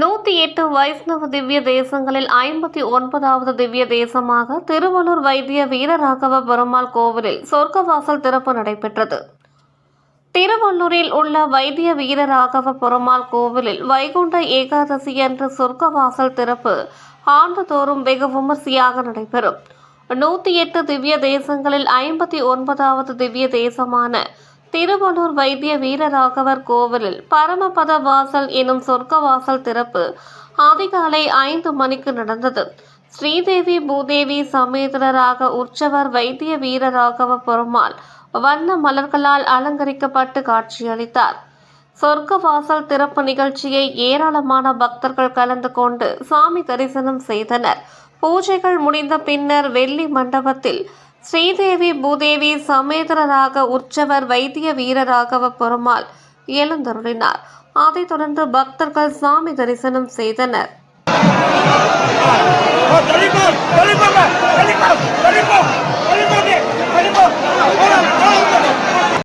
நூத்தி எட்டு வைஷ்ணவ திவ்ய தேசங்களில் ஐம்பத்தி ஒன்பதாவது திவ்ய தேசமாக திருவள்ளூர் வைத்திய வீரராகவ பெருமாள் கோவிலில் சொர்க்கவாசல் திறப்பு நடைபெற்றது. திருவள்ளூரில் உள்ள வைத்திய வீரராகவ பெருமாள் கோவிலில் வைகுண்ட ஏகாதசி என்ற சொர்க்கவாசல் திறப்பு ஆண்டுதோறும் வெகு விமர்சையாக நடைபெறும். நூத்தி எட்டு திவ்ய தேசங்களில் ஐம்பத்தி ஒன்பதாவது திவ்ய தேசமான திருவள்ளூர் வைத்திய வீரராகவர் கோவிலில் பரமபத வாசல் எனும் சொர்க்க வாசல் திறப்பு அதிகாலை ஐந்து மணிக்கு நடந்தது. ஸ்ரீதேவி பூதேவி சமேதரராக உற்சவர் வைத்திய வீரராகவ பெருமாள் வண்ண மலர்களால் அலங்கரிக்கப்பட்டு காட்சியளித்தார். சொர்க்க வாசல் திறப்பு நிகழ்ச்சியை ஏராளமான பக்தர்கள் கலந்து கொண்டு சாமி தரிசனம் செய்தனர். பூஜைகள் முடிந்த பின்னர் வெள்ளி மண்டபத்தில் ஸ்ரீதேவி பூதேவி சமேதரராக உற்சவர் வைத்திய வீரராகவ பெருமாள் எழுந்தருளினார். அதைத் தொடர்ந்து பக்தர்கள் சாமி தரிசனம் செய்தனர்.